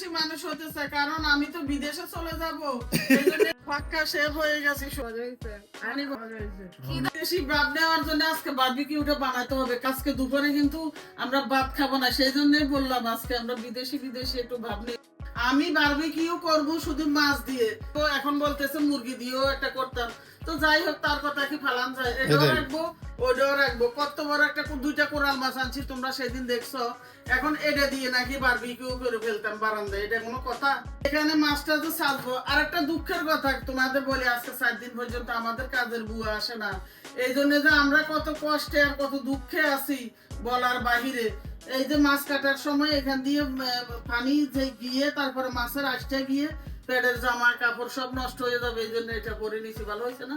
বিদেশি মানুষ হতে চায় কারণ আমি তো বিদেশে চলে যাব। শেফ হয়ে গেছি ভাত নেওয়ার জন্য আজকে বারবিকিউটা বানাতে হবে। আজকে দুপুরে কিন্তু আমরা ভাত খাব না সেই জন্যই বললাম আজকে আমরা বিদেশি বিদেশি একটু ভাব নিই আমি বারবিকিউ করব শুধু মাছ দিয়ে। তো এখন বলতেছে মুরগি দিয়েও একটা করতাম। তো যাই হোক তার কথা কি ফালান যায়? এটাও রাখব ওইটাও রাখব। কত বড় একটা দুইটা কোরাল মাছ আনছি তোমরা সেদিন দেখছ। এখন এটা দিয়ে নাকি বারবিকিউ করে ফেলতাম বারান্দায় এটা কোনো কথা? এখানে মাছটা তো সাজবো আর একটা দুঃখের কথা তোমাদের বলি আজকে সাত দিন পর্যন্ত আমাদের কাজের বুয়া আসে না। এই জন্য যে আমরা কত কষ্টে আর কত দুঃখে আছি বলার বাহিরে। এই যে মাছ কাটার সময় এখান দিয়ে পানি যে গিয়ে, তারপরে মাছের আঁশটা গিয়ে পেটের জামা, কাপড় সব নষ্ট হয়ে যাবে, এই জন্য এটা করে নিছি, ভালো হয়েছে না?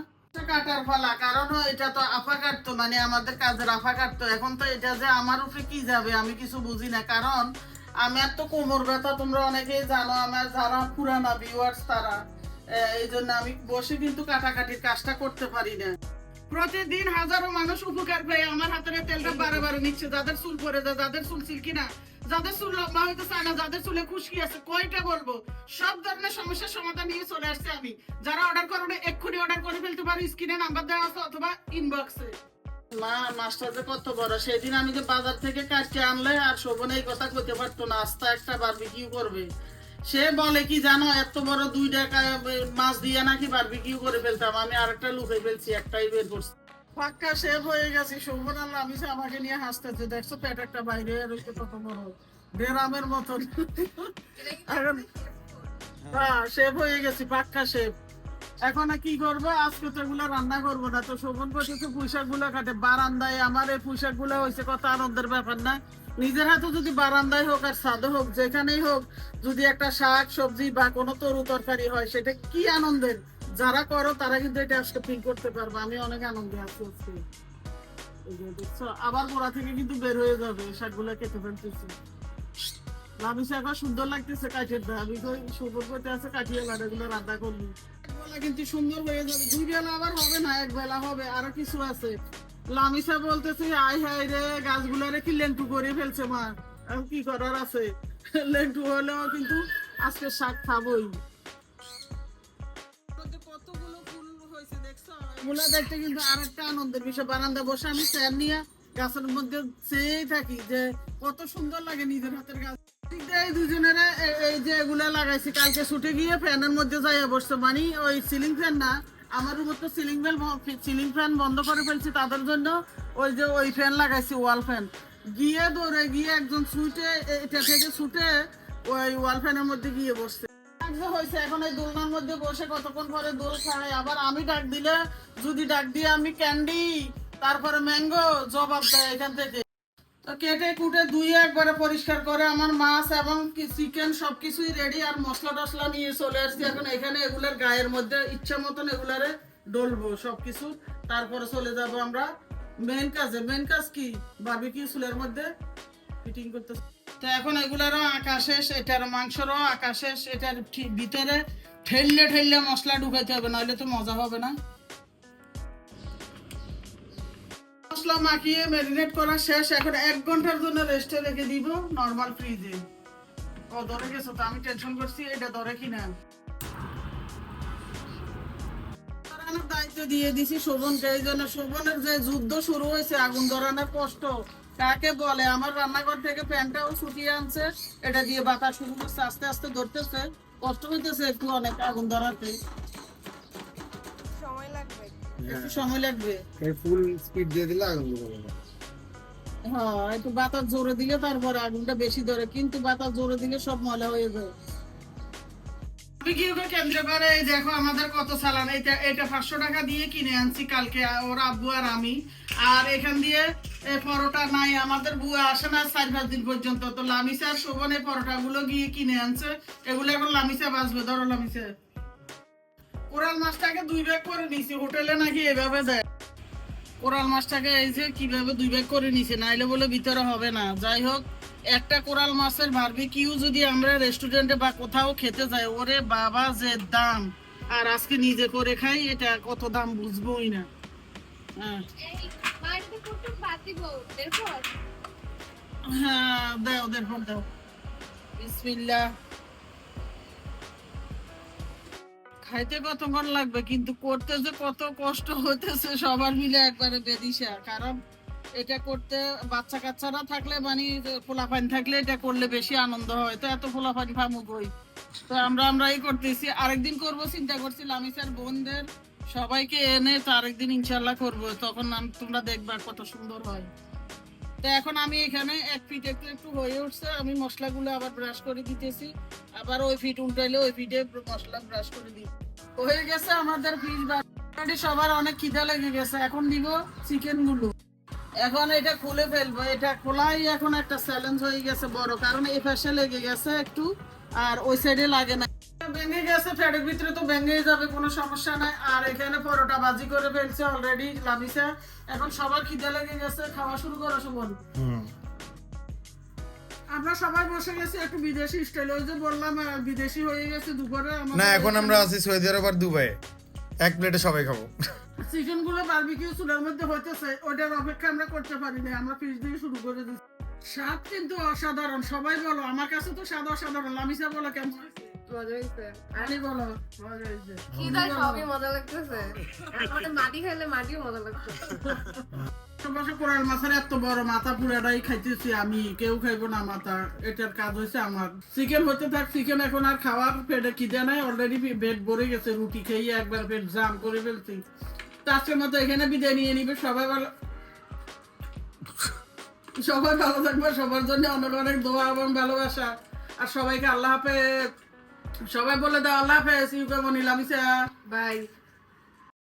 কাটার ফলা, কারণ এটা তো আফা কাটতো মানে আমাদের কাজের আফা কাটতো। এখন তো এটা যে আমার উপরে কি যাবে, আমি কিছু বুঝি না। কারণ আমার তো কোমর ব্যথা, তোমরা অনেকেই জানো আমার যারা পুরানা ভিউয়ার্স তারা এই জন্য আমি বসে কিন্তু কাটাকাটির কাজটা করতে পারি না। প্রতিদিন হাজারো মানুষ উপকার পেয়ে আমার হাতের তেলটা বারে বারে নিচ্ছে। যাদের চুল পরে যায়, যাদের চুল সিল্কি না, যাদের চুল লম্বা হইতে চায় না, যাদের চুলে খুশকি আছে, কয়টা বলব? সব ধরনের সমস্যার সমাধান নিয়ে চলে আসছে আমি। যারা অর্ডার করবে এক্ষুনি অর্ডার করে ফেলতে পারো স্ক্রিনে নাম্বার দেওয়া আছে অথবা ইনবক্সে মা মাছটা যে কত বড়, সেদিন আমি যে বাজার থেকে কাটতে আনলে আর শোভন এই কথা কইতে পারতো না, আস্তা একটা বারবিকিউ করবে। সে বলে কি জানো এত বড় দুই টাকা মাছ দিয়ে নাকি বারবিকিউ করে ফেলতাম। আমি আরেকটা লুকাই ফেলছি একটাই বের করছি। পাক্কা শেফ হয়ে গেছি শোভন আল্লাহ আমি আমাকে নিয়ে হাসতেছে দেখছ পেট একটা বাইরে রয়েছে কত বড় ডেরামের মতন। হ্যাঁ শেফ হয়ে গেছি পাক্কা শেফ। এখন কি করব? আজকে তো এগুলো রান্না করব না। তো শোভন পুঁইশাকগুলো কাটে। বারান্দায় আমার এই পুঁইশাকগুলো হয়েছে কত আনন্দের ব্যাপার না? নিজের হাতে যদি বারান্দায় হোক আর সাদে হোক, যেখানেই হোক, যদি একটা শাক, সবজি বা কোনো তরু তরকারি হয়, সেটা কি আনন্দের? যারা করো, তারা কিন্তু এটা আজকে ফিল করতে পারবে। আমি অনেক আনন্দে আছি আজকে। আবার গোড়া থেকে কিন্তু বের হয়ে যাবে। শাকগুলো কেটে ফেলতেছি। লামি শাক, সুন্দর লাগতেছে কাঠের। আমি কই সুন্দর করতে আছে কাটিয়ে লাড়াগুলো রান্না করবি। বেলা কিন্তু সুন্দর হয়ে যাবে। দুই বেলা আবার হবে না, এক বেলা হবে, আরও কিছু আছে। লামিসা বলতেছে আই হাই রে কি লেন্টু করে ফেলছে মা? এখন কি করার আছে? লেন্টু হলেও কিন্তু আজকে শাক খাবোই। কতগুলো এগুলা দেখতে কিন্তু আরেকটা আনন্দের বিষয়। বারান্দা বসে আমি চেয়ার নিয়ে গাছের মধ্যে চেয়েই থাকি যে কত সুন্দর লাগে নিজের হাতের গাছ। দুজনের এই যে এগুলা লাগাইছি। কালকে ছুটে গিয়ে ফ্যানের মধ্যে যাইয়া বসছে। মানে ওই সিলিং ফ্যান না, আমার রুমের তো সিলিং ফ্যান সিলিং ফ্যান বন্ধ করে ফেলছি তাদের জন্য। ওই যে ওই ফ্যান লাগাইছি ওয়াল ফ্যান গিয়ে দৌড়ে গিয়ে একজন ছুটে এটা থেকে ছুটে ওই ওয়াল ফ্যানের মধ্যে গিয়ে বসছে। হয়েছে এখন এই দোলনার মধ্যে বসে কতক্ষণ পরে দোল খায়? আবার আমি ডাক দিলে, যদি ডাক দিয়ে আমি ক্যান্ডি তারপরে ম্যাঙ্গো জবাব দেয় এখান থেকে। তো কেটে কুটে ধুয়ে একবারে পরিষ্কার করে আমার মাছ এবং চিকেন সব কিছুই রেডি আর মশলা টসলা নিয়ে চলে আসছি। এখন এখানে এগুলার গায়ের মধ্যে ইচ্ছা মতন এগুলারে ডলবো সব কিছু তারপরে চলে যাব আমরা মেন কাজে। মেন কাজ কি? বারবিকিউ চুলের মধ্যে ফিটিং করতে তো এখন এগুলারও আঁকা শেষ, এটার মাংসরও আঁকা শেষ, এটার ভিতরে ঠেললে ঠেললে মশলা ঢুকাইতে হবে নাহলে তো মজা হবে না। মশলা মাখিয়ে ম্যারিনেট করা শেষ। এখন এক ঘণ্টার জন্য রেস্টে রেখে দিব নর্মাল ফ্রিজে ও, ধরে গেছো তো, আমি টেনশন করছি, এটা ধরে ধরানোর দায়িত্ব দিয়ে দিছি শোভনকে, এই জন্য শোভনের যে যুদ্ধ শুরু হয়েছে, আগুন ধরানোর কষ্ট, কাকে বলে? আমার রান্নাঘর থেকে প্যানটাও ছুটিয়ে আনছে, এটা দিয়ে বাতাস শুরু করছে, আস্তে আস্তে ধরতেছে। কষ্ট হইতেছে একটু অনেক আগুন ধরাতে। সময় লাগবে। একটু সময় লাগবে। এই ফুল স্পিড দিয়ে দিলে আগুন না। হ্যাঁ একটু বাতাস জোরে দিলে তারপরে আগুনটা বেশি ধরে কিন্তু বাতাস জোরে দিলে সব ময়লা হয়ে যায়। বিক্রিকে কেন্দ্র করে? এই দেখো আমাদের কত চালান। এটা এটা পাঁচশো টাকা দিয়ে কিনে আনছি কালকে ওর আব্বু আর আমি। আর এখান দিয়ে পরোটা নাই আমাদের বুয়া আসে না চার পাঁচ দিন পর্যন্ত। তো লামিসা আর শোভন এই পরোটা গুলো গিয়ে কিনে আনছে। এগুলো এখন লামিসা বাঁচবে ধরো লামিসা। কোরাল মাছটাকে দুই ব্যাগ করে নিছি হোটেলে নাকি এভাবে দেয়। কোরাল মাছটাকে এই যে কীভাবে দুই ব্যাগ করে নিছে নাইলে বলে ভিতরে হবে না। যাই হোক একটা কোরাল মাছের বারবিকিউ যদি আমরা রেস্টুরেন্টে বা কোথাও খেতে যাই ওরে বাবা যে দাম। আর আজকে নিজে করে খাই এটা কত দাম বুঝবোই না। হ্যাঁ। হ্যাঁ দাও দেড় দাও। বিসমিল্লাহ। খাইতে কতক্ষণ লাগবে? কিন্তু করতে যে কত কষ্ট হইতেছে সবার মিলে একবারে বেদিশা কারণ এটা করতে বাচ্চা কাচ্চারা থাকলে মানে পোলাপানি থাকলে এটা করলে বেশি আনন্দ হয়। তো এত পোলাপানি ফামুক হই তো আমরা আমরাই করতেছি। আরেকদিন করব, চিন্তা করছিলাম আমি স্যার বোনদের সবাইকে এনে তো আরেকদিন ইনশাল্লাহ করব। তখন তোমরা দেখবা কত সুন্দর হয়। তো এখন আমি এখানে এক ফিট একটু একটু হয়ে উঠছে। আমি মশলাগুলো আবার ব্রাশ করে দিতেছি। আবার ওই ফিট উল্টাইলে ওই ফিটে মশলা ব্রাশ করে দিই। হয়ে গেছে আমাদের ফিশ অলরেডি সবার অনেক খিদা লেগে গেছে। এখন দিব চিকেনগুলো এখন এটা খুলে ফেলব। এটা খোলাই এখন একটা চ্যালেঞ্জ হয়ে গেছে বড়। কারণ এই পাশে লেগে গেছে একটু। আর ওই সাইডে লাগে না। ভেঙে গেছে ফ্যাটের ভিতরে তো যাবে কোনো সমস্যা নাই। আর এখানে পরোটা করে ফেলছে অলরেডি লামিসা। এখন সবার খিদে লেগে গেছে খাওয়া শুরু করো সুমন। আমরা সবাই বসে গেছি একটু বিদেশি স্টাইল ওই যে বললাম বিদেশি হয়ে গেছে দুপুরে না এখন আমরা আছি সৌদি আরব আর দুবাই। এক প্লেটে সবাই খাব। চিকেনগুলো বারবিকিউ চুলার মধ্যে হইতেছে ওটার অপেক্ষা আমরা করতে পারি না আমরা ফিশ দিয়ে শুরু করে দিচ্ছি। স্বাদ কিন্তু অসাধারণ সবাই বলো আমার কাছে তো স্বাদ অসাধারণ লামিসা বলো কেমন? মজা হয়েছে আনি বলো মজা হয়েছে। খিদা সবই মজা লাগতেছে? আমাদের মাটি খাইলে মাটিও মজা লাগতেছে। বসে কোরাল মাছের এত বড় মাথা পুরাটাই খাইতেছি আমি কেউ খাইবো না মাথা। এটার কাজ হয়েছে আমার। চিকেন হতে থাক চিকেন এখন আর খাওয়ার পেটে খিদে নাই অলরেডি পেট ভরে গেছে রুটি খেয়ে একবার পেট জাম করে ফেলছি। তো আজকের মতো এখানে বিদায় নিয়ে নিবে সবাই ভালো সবাই ভালো থাকবে সবার জন্য অনেক অনেক দোয়া এবং ভালোবাসা। আর সবাইকে আল্লাহ হাফেজ। সবাই বলে দাও আল্লাহ হাফেজ ইউকে মনিলামিসা বাই।